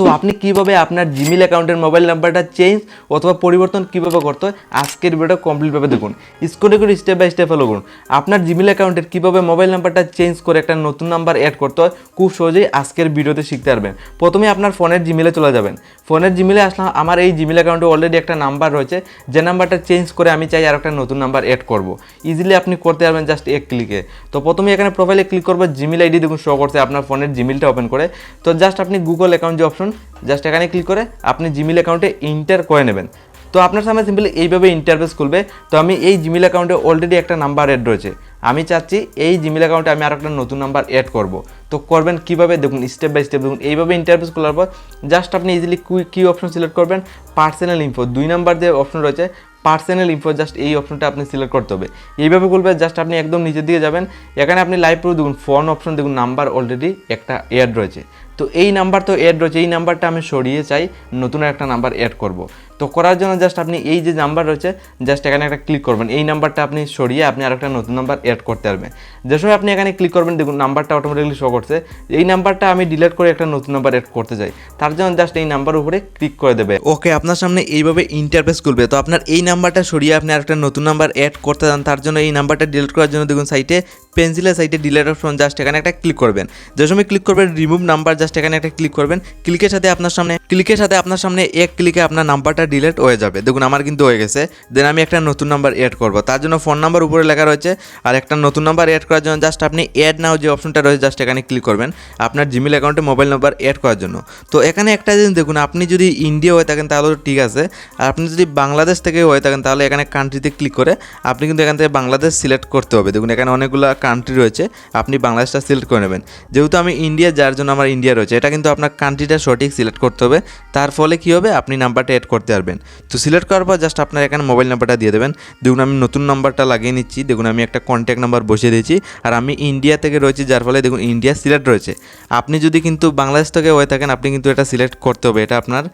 So আপনি কীভাবে আপনার জিমেল অ্যাকাউন্টের মোবাইল নাম্বারটা চেঞ্জ অথবা পরিবর্তন কীভাবে করতে হয়? আজকের ভিডিওটা কমপ্লিটভাবে দেখুন। স্কুলে করে স্টেপ বাই স্টেপ ফলো করুন। আপনার জিমেল অ্যাকাউন্টের কীভাবে মোবাইল নাম্বারটা চেঞ্জ করে একটা নতুন নাম্বার অ্যাড করতে হয়, খুব সহজেই আজকের ভিডিওতে শিখতে পারবেন। প্রথমে আপনার ফোনের জিমেলে চলে যাবেন। ফোনের জিমেলে আসলাম আমার এই জিমেল অ্যাকাউন্টে অলরেডি একটা নাম্বার রয়েছে। যে নাম্বারটা চেঞ্জ করে আমি চাই আর একটা নতুন নাম্বার অ্যাড করব। ইজিলি আপনি করতে পারবেন জাস্ট এক ক্লিকে তো প্রথমে এখানে প্রোফাইলে ক্লিক করব জিমেল আইডি দেখুন শো করছে আপনার ফোনের জিমেলটা ওপেন করে। তো জাস্ট আপনি গুগল অ্যাকাউন্ট যে অপশন জাস্ট এখানে ক্লিক করে আপনি জিমেল অ্যাকাউন্টে ইন্টার করে নেবেন। তো আপনার সামনে সিম্পলি এইভাবে ইন্টারফেস খুলবে। তো আমি এই জিমেল অ্যাকাউন্টে অলরেডি একটা নাম্বার অ্যাড রয়েছে। আমি চাচ্ছি এই জিমেল অ্যাকাউন্টে আমি আর একটা নতুন নাম্বার অ্যাড করব। তো করবেন কীভাবে? দেখুন স্টেপ বাই স্টেপ দেখুন, এইভাবে ইন্টারফেস খোলার পর জাস্ট আপনি ইজিলি কি অপশন সিলেক্ট করবেন। পার্সোনাল ইনফো দুই নাম্বার যে অপশন রয়েছে পার্সোনাল ইনফো জাস্ট এই অপশনটা আপনি সিলেক্ট করতে হবে। এইভাবে করবে জাস্ট আপনি একদম নিচের দিকে যাবেন। এখানে আপনি লাইভ প্রুফ দেখুন ফোন অপশন দেখুন নাম্বার অলরেডি একটা অ্যাড রয়েছে। তো এই নাম্বার তো অ্যাড রয়েছে, এই নাম্বারটা আমি সরিয়ে চাই, নতুন একটা নাম্বার অ্যাড করব। তো করার জন্য জাস্ট আপনি এই যে নাম্বার রয়েছে জাস্ট এখানে একটা ক্লিক করবেন। এই নাম্বারটা আপনি সরিয়ে আপনি আরেকটা নতুন নাম্বার অ্যাড করতে পারবেন। যে সময় আপনি এখানে ক্লিক করবেন, দেখুন নাম্বারটা অটোমেটিকলি শো করছে। এই নাম্বারটা আমি ডিলিট করে একটা নতুন নাম্বার অ্যাড করতে চাই। তার জন্য জাস্ট এই নাম্বার উপরে ক্লিক করে দেবে। ওকে আপনার সামনে এইভাবে ইন্টারফেস খুলবে। তো আপনার এই নাম্বারটা সরিয়ে আপনি আরেকটা নতুন নাম্বার অ্যাড করতে চান, তার জন্য এই নাম্বারটা ডিলিট করার জন্য দেখুন সাইটে পেন্সিলের সাইটে ডিলেট অপশন জাস্ট এখানে একটা ক্লিক করবেন। যে সময় ক্লিক করবেন রিমুভ নাম্বার জাস্ট এখানে একটা ক্লিক করবেন। ক্লিকের সাথে আপনার সামনে ক্লিকের সাথে আপনার সামনে এক ক্লিকে আপনার নাম্বারটা ডিলেট হয়ে যাবে। দেখুন, আমার কিন্তু হয়ে গেছে। দেন আমি একটা নতুন নাম্বার অ্যাড করব। তার জন্য ফোন নাম্বার উপরে লেখা রয়েছে। আর একটা নতুন নাম্বার অ্যাড করার জন্য জাস্ট আপনি অ্যাড নাও যে অপশনটা রয়েছে, জাস্ট এখানে ক্লিক করবেন আপনার জিমেল অ্যাকাউন্টে মোবাইল নাম্বার অ্যাড করার জন্য। তো এখানে একটা জিনিস দেখুন, আপনি যদি ইন্ডিয়া হয়ে থাকেন, তাহলে ঠিক আছে। আর আপনি যদি বাংলাদেশ থেকে হয়ে থাকেন, তাহলে এখানে কান্ট্রিতে ক্লিক করে আপনি কিন্তু এখান থেকে বাংলাদেশ সিলেক্ট করতে হবে। দেখুন, এখানে অনেকগুলো কান্ট্রি রয়েছে। আপনি বাংলাদেশটা সিলেক্ট করে নেবেন। যেহেতু আমি ইন্ডিয়া যার জন্য আমার ইন্ডিয়া রয়েছে। এটা কিন্তু আপনার কান্ট্রিটা সঠিক সিলেক্ট করতে হবে। তার ফলে কী হবে? আপনি নাম্বারটা অ্যাড করতে পারবেন। তো সিলেক্ট করার পর জাস্ট আপনার এখানে মোবাইল নাম্বারটা দিয়ে দেবেন। দেখুন, আমি নতুন নাম্বারটা লাগিয়ে নিচ্ছি। দেখুন, আমি একটা কন্ট্যাক্ট নাম্বার বসিয়ে দিয়েছি। আর আমি ইন্ডিয়া থেকে রয়েছি, যার ফলে দেখুন ইন্ডিয়া সিলেক্ট রয়েছে। আপনি যদি কিন্তু বাংলাদেশ থেকে হয়ে থাকেন, আপনি কিন্তু এটা সিলেক্ট করতে হবে। এটা আপনার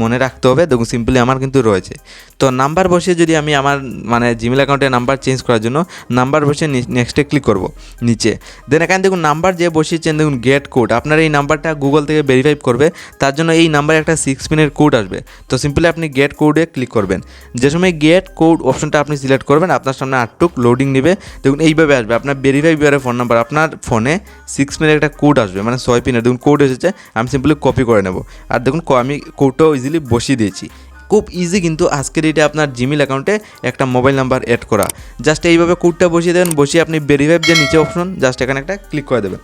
মনে রাখতে হবে। দেখুন সিম্পলি আমার কিন্তু রয়েছে। তো নাম্বার বসিয়ে যদি আমি আমার মানে জিমেল অ্যাকাউন্টে নাম্বার চেঞ্জ করার জন্য নাম্বার বসিয়ে নেক্সটে ক্লিক করব, নিচে। দেন এখানে দেখুন নাম্বার যে বসিয়েছেন, দেখুন গেট কোড আপনার এই নাম্বারটা গুগল থেকে ভেরিফাই করবে, তার জন্য এই নাম্বারে একটা সিক্স পিনের কোড আসবে। তো সিম্পলি আপনি গেট কোডে ক্লিক করবেন। যে সময় গেট কোড অপশনটা আপনি সিলেক্ট করবেন, আপনার সামনে আটটুক লোডিং নেবে। দেখুন, এইভাবে আসবে। আপনার ভেরিফাই বিয়ারের ফোন নাম্বার আপনার ফোনে সিক্স পিনের একটা কোড আসবে মানে ছয় পিনের দেখুন কোড এসেছে, আমি সিম্পলি কপি করে নেব। আর দেখুন আমি কোডটাও ইজিলি বসিয়ে দিয়েছি। খুব ইজি কিন্তু আজকের এটা আপনার জিমেল অ্যাকাউন্টে একটা মোবাইল নাম্বার অ্যাড করা। জাস্ট এইভাবে কোডটা বসিয়ে দেবেন, বসিয়ে আপনি ভেরিফাই যে নিচে অপশন জাস্ট এখানে একটা ক্লিক করে দেবেন।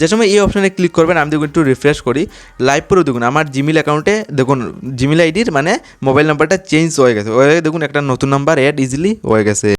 যে সময় এই অপশানে ক্লিক করবেন, আমি দেখুন একটু রিফ্রেশ করি। লাইভ পুরো দেখুন, আমার জিমেল অ্যাকাউন্টে দেখুন জিমেল আইডির মানে মোবাইল নাম্বারটা চেঞ্জ হয়ে গেছে। দেখুন একটা নতুন নাম্বার অ্যাড ইজিলি হয়ে গেছে।